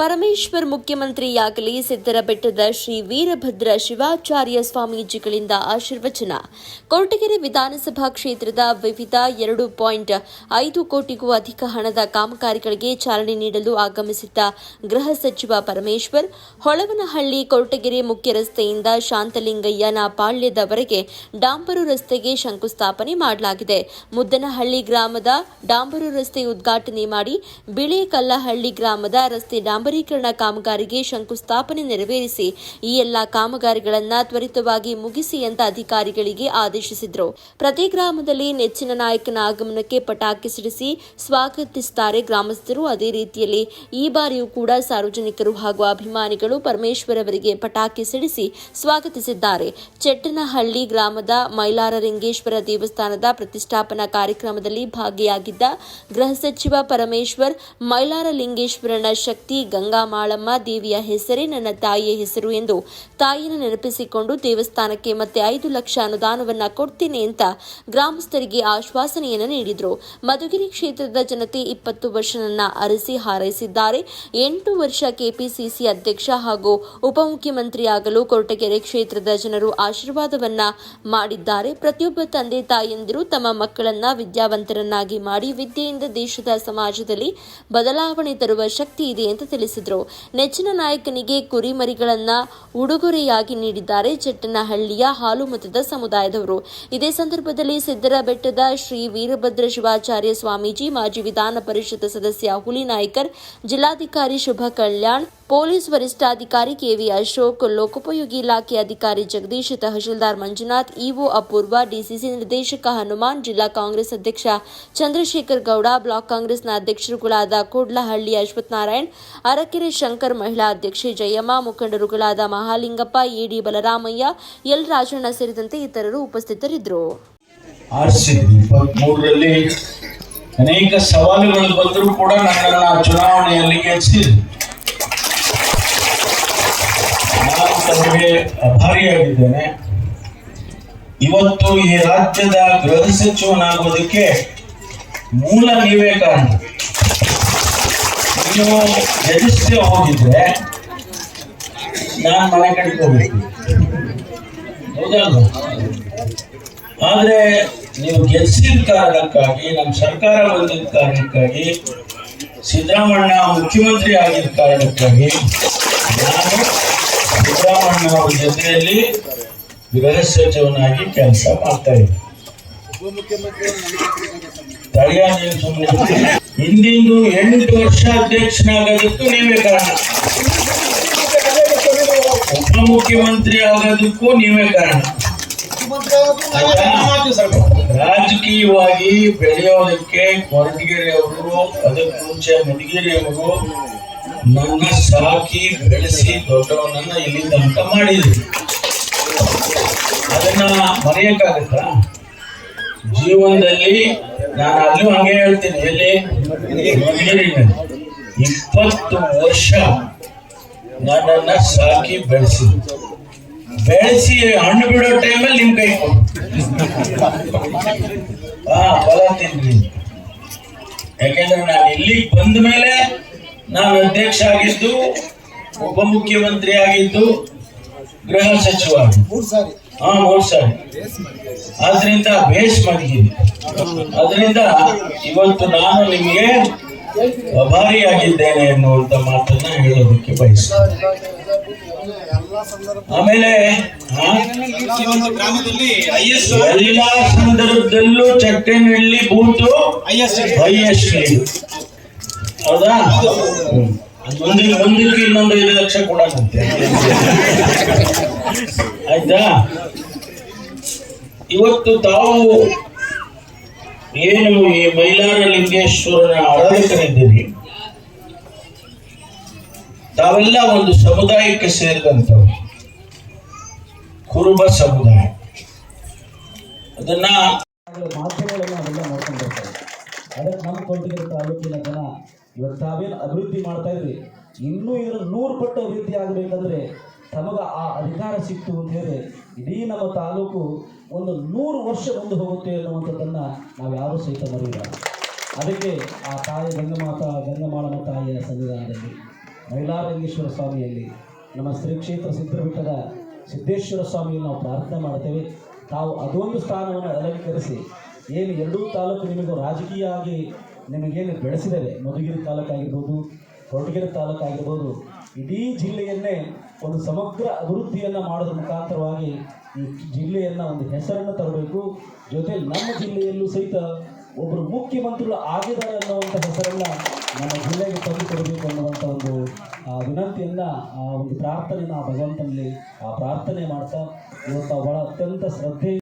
ಪರಮೇಶ್ವರ್ ಮುಖ್ಯಮಂತ್ರಿಯಾಗಲಿ ಸಿದ್ದರ ಬೆಟ್ಟದ ಶ್ರೀ ವೀರಭದ್ರ ಶಿವಾಚಾರ್ಯ ಸ್ವಾಮೀಜಿಗಳಿಂದ ಆಶೀರ್ವಚನ. ಕೊರಟಗೆರೆ ವಿಧಾನಸಭಾ ಕ್ಷೇತ್ರದ ವಿವಿಧ ಎರಡು ಪಾಯಿಂಟ್ ಐದು ಕೋಟಿಗೂ ಅಧಿಕ ಹಣದ ಕಾಮಗಾರಿಗಳಿಗೆ ಚಾಲನೆ ನೀಡಲು ಆಗಮಿಸಿದ್ದ ಗೃಹ ಸಚಿವ ಪರಮೇಶ್ವರ್, ಹೊಳವನಹಳ್ಳಿ ಕೊರಟಗೆರೆ ಮುಖ್ಯ ರಸ್ತೆಯಿಂದ ಶಾಂತಲಿಂಗಯ್ಯನ ಪಾಳ್ಯದವರೆಗೆ ಡಾಂಬರು ರಸ್ತೆಗೆ ಶಂಕುಸ್ಥಾಪನೆ ಮಾಡಲಾಗಿದೆ. ಮುದ್ದನಹಳ್ಳಿ ಗ್ರಾಮದ ಡಾಂಬರು ರಸ್ತೆ ಉದ್ಘಾಟನೆ ಮಾಡಿ ಬಿಳಿಕಲ್ಲಹಳ್ಳಿ ಗ್ರಾಮದ ರಸ್ತೆ ಡಾಂಬರೀಕರಣ ಕಾಮಗಾರಿಗೆ ಶಂಕುಸ್ಥಾಪನೆ ನೆರವೇರಿಸಿ ಈ ಎಲ್ಲಾ ಕಾಮಗಾರಿಗಳನ್ನು ತ್ವರಿತವಾಗಿ ಮುಗಿಸಿ ಅಂತ ಅಧಿಕಾರಿಗಳಿಗೆ ಆದೇಶಿಸಿದರು. ಪ್ರತಿ ಗ್ರಾಮದಲ್ಲಿ ನೆಚ್ಚಿನ ನಾಯಕನ ಆಗಮನಕ್ಕೆ ಪಟಾಕಿ ಸಿಡಿಸಿ ಸ್ವಾಗತಿಸುತ್ತಾರೆ ಗ್ರಾಮಸ್ಥರು. ಅದೇ ರೀತಿಯಲ್ಲಿ ಈ ಬಾರಿಯೂ ಕೂಡ ಸಾರ್ವಜನಿಕರು ಹಾಗೂ ಅಭಿಮಾನಿಗಳು ಪರಮೇಶ್ವರ್ ಅವರಿಗೆ ಪಟಾಕಿ ಸಿಡಿಸಿ ಸ್ವಾಗತಿಸಿದ್ದಾರೆ. ಚೆಟ್ಟನಹಳ್ಳಿ ಗ್ರಾಮದ ಮೈಲಾರ ಲಿಂಗೇಶ್ವರ ದೇವಸ್ಥಾನದ ಪ್ರತಿಷ್ಠಾಪನಾ ಕಾರ್ಯಕ್ರಮದಲ್ಲಿ ಭಾಗಿಯಾಗಿದ್ದ ಗೃಹ ಸಚಿವ ಪರಮೇಶ್ವರ್ ಮೈಲಾರಲಿಂಗೇಶ್ವರನ ಶಕ್ತಿ ಗಂಗಾ ಮಾಳಮ್ಮ ದೇವಿಯ ಹೆಸರೇ ನನ್ನ ತಾಯಿಯ ಹೆಸರು ಎಂದು ತಾಯಿಯನ್ನು ನೆನಪಿಸಿಕೊಂಡು ದೇವಸ್ಥಾನಕ್ಕೆ ಮತ್ತೆ ಐದು ಲಕ್ಷ ಅನುದಾನವನ್ನ ಕೊಡ್ತೀನಿ ಅಂತ ಗ್ರಾಮಸ್ಥರಿಗೆ ಆಶ್ವಾಸನೆಯನ್ನು ನೀಡಿದರು. ಮಧುಗಿರಿ ಕ್ಷೇತ್ರದ ಜನತೆ ಇಪ್ಪತ್ತು ವರ್ಷ ನನ್ನ ಅರಸಿ ಹಾರೈಸಿದ್ದಾರೆ. ಎಂಟು ವರ್ಷ ಕೆಪಿಸಿಸಿ ಅಧ್ಯಕ್ಷ ಹಾಗೂ ಉಪಮುಖ್ಯಮಂತ್ರಿಯಾಗಲು ಕೊರಟಗೆರೆ ಕ್ಷೇತ್ರದ ಜನರು ಆಶೀರ್ವಾದವನ್ನ ಮಾಡಿದ್ದಾರೆ. ಪ್ರತಿಯೊಬ್ಬ ತಂದೆ ತಾಯಿಯಂದಿರು ತಮ್ಮ ಮಕ್ಕಳನ್ನ ವಿದ್ಯಾವಂತರನ್ನಾಗಿ ಮಾಡಿ ವಿದ್ಯೆಯಿಂದ ದೇಶದ ಸಮಾಜದಲ್ಲಿ ಬದಲಾವಣೆ ತರುವ ಶಕ್ತಿ ಇದೆ ಅಂತ ತಿಳಿಸಿದರು ನೆಚ್ಚಿನ ನಾಯಕನಿಗೆ ಕುರಿಮರಿಗಳನ್ನು ಉಡುಗೊರೆಯಾಗಿ ನೀಡಿದ್ದಾರೆ ಚಟ್ಟನಹಳ್ಳಿಯ ಹಾಲು ಮತದ ಸಮುದಾಯದವರು. ಇದೇ ಸಂದರ್ಭದಲ್ಲಿ ಸಿದ್ದರ ಬೆಟ್ಟದ ಶ್ರೀ ವೀರಭದ್ರ ಶಿವಾಚಾರ್ಯ ಸ್ವಾಮೀಜಿ, ಮಾಜಿ ವಿಧಾನ ಪರಿಷತ್ ಸದಸ್ಯ ಹುಲಿನಾಯ್ಕರ್ ಜಿಲ್ಲಾಧಿಕಾರಿ ಶುಭ ಕಲ್ಯಾಣ್ ಪೊಲೀಸ್ ವರಿಷ್ಠಾಧಿಕಾರಿ ಕೆವಿ ಅಶೋಕ್, ಲೋಕೋಪಯೋಗಿ ಇಲಾಖೆ ಅಧಿಕಾರಿ ಜಗದೀಶ್, ತಹಶೀಲ್ದಾರ್ ಮಂಜುನಾಥ್, ಇಒ ಅಪೂರ್ವ, ಡಿಸಿಸಿ ನಿರ್ದೇಶಕ ಹನುಮಾನ್, ಜಿಲ್ಲಾ ಕಾಂಗ್ರೆಸ್ ಅಧ್ಯಕ್ಷ ಚಂದ್ರಶೇಖರ್ ಗೌಡ, ಬ್ಲಾಕ್ ಕಾಂಗ್ರೆಸ್ನ ಅಧ್ಯಕ್ಷರುಗಳಾದ ಕೋಡ್ಲಹಳ್ಳಿ ಅಶ್ವಥ್ ನಾರಾಯಣ್ ಅರಕೆರೆ ಶಂಕರ್ ಮಹಿಳಾ ಅಧ್ಯಕ್ಷೆ ಜಯಮ್ಮ, ಮುಖಂಡರುಗಳಾದ ಮಹಾಲಿಂಗಪ್ಪ, ಇಡಿ ಬಲರಾಮಯ್ಯ, ಎಲ್ ರಾಜಣ್ಣ ಸೇರಿದಂತೆ ಇತರರು ಉಪಸ್ಥಿತರಿದ್ದರು. ಅನೇಕ ಸವಾಲುಗಳು ಬಂದರೂ ಕೂಡ ನನ್ನನ್ನು ಚುನಾವಣೆಯಲ್ಲಿ ಗೆಲ್ಲಿಸಿದ್ರು ನಾನು ತಮಗೆ ಅಭಾರಿಯಾಗಿದ್ದೇನೆ ಇವತ್ತು ಈ ರಾಜ್ಯದ ಗೃಹ ಸಚಿವನಾಗೋದಕ್ಕೆ ಮೂಲ ನೀವೇ ಕಾರಣ. ನೀವು ಗೆಲ್ಲಿಸದೆ ಹೋಗಿದ್ರೆ ನಾನು ಮನೆ ಹೌದಲ್ವಾ? ಆದ್ರೆ ನೀವು ಗೆಲ್ಸಿದ ಕಾರಣಕ್ಕಾಗಿ ನಮ್ಮ ಸರ್ಕಾರ ಬಂದಿದ್ದ ಕಾರಣಕ್ಕಾಗಿ ಸಿದ್ದರಾಮಣ್ಣ ಮುಖ್ಯಮಂತ್ರಿ ಆಗಿದ್ದ ಕಾರಣಕ್ಕಾಗಿ ನಾನು ಸಿದ್ದರಾಮಣ್ಣ ಅವರ ಜೊತೆಯಲ್ಲಿ ಗೃಹ ಸಚಿವನಾಗಿ ಕೆಲಸ ಮಾಡ್ತಾ ಇದ್ದೆ. ತಡೆಯ ನೀವು ಸುಮ್ಮನೆ ಹಿಂದಿಂದು ಎಂಟು ವರ್ಷ ಅಧ್ಯಕ್ಷನಾಗೋದಕ್ಕೂ ನೀವೇ ಕಾರಣ. ಉಪಮುಖ್ಯಮಂತ್ರಿ ಆಗೋದಕ್ಕೂ ನೀವೇ ಕಾರಣ. ರಾಜಕೀಯವಾಗಿ ಬೆಳೆಯೋದಕ್ಕೆ ಕೊರಟಗೆರೆ ಅವರು ಅದಕ್ಕೆ ಮುಂಚೆ ಮಡಿಗೇರಿ ಅವರು ನನ್ನ ಸಾಕಿ ಬೆಳೆಸಿ ದೊಡ್ಡವನನ್ನ ಇಲ್ಲಿ ತನಕ ಮಾಡಿದ್ರು. ಅದನ್ನ ಮರೆಯಕ್ಕಾಗತ್ತಾ? ಜೀವನದಲ್ಲಿ ನಾನು ಅಲ್ಲೂ ಹಂಗೆ ಹೇಳ್ತೀನಿ, ಎಲ್ಲಿ? ಇಪ್ಪತ್ತು ವರ್ಷ ನನ್ನನ್ನ ಸಾಕಿ ಬೆಳೆಸಿ ಬೆಳೆಸಿ ಹಣ್ಣು ಬಿಡೋ ಟೈಮಲ್ಲಿ ನಿಮ್ ಕೈ ಕೊಡ್ತೀನಿ ತಿನ್ರಿ ಯಾಕೆಂದ್ರೆ ನಾನು ಇಲ್ಲಿಗೆ ಬಂದ ಮೇಲೆ ನಾನು ಅಧ್ಯಕ್ಷ ಆಗಿದ್ದು ಉಪಮುಖ್ಯಮಂತ್ರಿ ಆಗಿದ್ದು ಗೃಹ ಸಚಿವ. ಹಾ ಮೂರು ಸಾರಿ. ಆದ್ರಿಂದ ಬೇಸ್ ಮಾಡಿದ್ದೀನಿ ಅದರಿಂದ ಇವತ್ತು ನಾನು ನಿಮಗೆ ಅಭಾರಿಯಾಗಿದ್ದೇನೆ ಎನ್ನುವಂತ ಮಾತನ್ನ ಹೇಳೋದಕ್ಕೆ ಬಯಸ್ತೇನೆ. ಆಮೇಲೆ ಎಲ್ಲಾ ಸಂದರ್ಭದಲ್ಲೂ ಚಟ್ಟೆನಹಳ್ಳಿ ಬೂತು ಹೈಯೆಸ್ಟ್. ಹೈಯೆಸ್ಟ್. ಹೌದಾ? ಒಂದಿನ ಮುಂದಕ್ಕೆ ಇನ್ನೊಂದು ಐದು ಲಕ್ಷ ಕೊಡಂತೆ. ಆಯ್ತಾ? ಇವತ್ತು ತಾವು ಏನು ಈ ಮೈಲಾರ ಲಿಂಗೇಶ್ವರನ ಆರಾಧಕರಿದ್ದೀರಿ? ತಾವೆಲ್ಲ ಒಂದು ಸಮುದಾಯಕ್ಕೆ ಸೇರಿದಂಥವು ಕುರುಬ ಸಮುದಾಯ. ಅದನ್ನ ಮಾತುಗಳನ್ನು ಅವೆಲ್ಲ ನೋಡ್ಕೊಂಡು ಅದಕ್ಕೆ ನಮ್ಮ ಕೊಟ್ಟಿಗೆ ತಾಲೂಕಿನ ಜನ ಇವತ್ತು ತಾವೇನು ಅಭಿವೃದ್ಧಿ ಮಾಡ್ತಾ ಇದ್ರಿ? ಇನ್ನೂ ಇದರ ನೂರು ಪಟ್ಟು ಅಭಿವೃದ್ಧಿ ಆಗಬೇಕಂದ್ರೆ ತಮಗೆ ಆ ಅಧಿಕಾರ ಸಿಕ್ತು ಅಂತ ಹೇಳಿ ಇಡೀ ನಮ್ಮ ತಾಲೂಕು ಒಂದು ನೂರು ವರ್ಷ ಮುಂದೆ ಹೋಗುತ್ತೆ ಅನ್ನುವಂಥದ್ದನ್ನು ನಾವು ಯಾರು ಸಹಿತ ಮರೆಯಿಲ್ಲ. ಅದಕ್ಕೆ ಆ ತಾಯಿ ಗಂಗಮಾತ ಗಂಗಮಾಳನ ತಾಯಿಯ ಸನ್ನಿಧಾನದಲ್ಲಿ ಮೈಲಾರಂಗೇಶ್ವರ ಸ್ವಾಮಿಯಲ್ಲಿ, ನಮ್ಮ ಶ್ರೀ ಕ್ಷೇತ್ರ ಸಿದ್ಧಪೀಠದ ಸಿದ್ದೇಶ್ವರ ಸ್ವಾಮಿಯನ್ನು ನಾವು ಪ್ರಾರ್ಥನೆ ಮಾಡ್ತೇವೆ. ತಾವು ಅದೊಂದು ಸ್ಥಾನವನ್ನು ಅಲಂಕರಿಸಿ, ಏನು ಎರಡೂ ತಾಲೂಕು ನಿಮಗೂ ರಾಜಕೀಯ ಆಗಿ ನಿಮಗೇನು ಬೆಳೆಸಿದರೆ ಮಧುಗಿರಿ ತಾಲೂಕಾಗಿರ್ಬೋದು, ಕೊರಟಗೆರೆ ತಾಲೂಕಾಗಿರ್ಬೋದು, ಇಡೀ ಜಿಲ್ಲೆಯನ್ನೇ ಒಂದು ಸಮಗ್ರ ಅಭಿವೃದ್ಧಿಯನ್ನು ಮಾಡೋದ್ರ ಮುಖಾಂತರವಾಗಿ ಈ ಜಿಲ್ಲೆಯನ್ನು ಒಂದು ಹೆಸರನ್ನು ತರಬೇಕು. ಜೊತೆ ನಮ್ಮ ಜಿಲ್ಲೆಯಲ್ಲೂ ಸಹಿತ ಒಬ್ಬರು ಮುಖ್ಯಮಂತ್ರಿಗಳು ಆಗಿದ್ದಾರೆ ಅನ್ನುವಂಥ ಹೆಸರನ್ನು ನಮ್ಮ ಜಿಲ್ಲೆಗೆ ತಂದುಕೊಡಬೇಕು ಅನ್ನುವಂಥ ಒಂದು ವಿನಂತಿಯನ್ನ, ಆ, ಒಂದು ಪ್ರಾರ್ಥನೆಯನ್ನು ಆ ಭಗವಂತನಲ್ಲಿ, ಆ, ಪ್ರಾರ್ಥನೆ ಮಾಡ್ತಾ ಇವತ್ತು ಬಹಳ ಅತ್ಯಂತ ಶ್ರದ್ಧೆ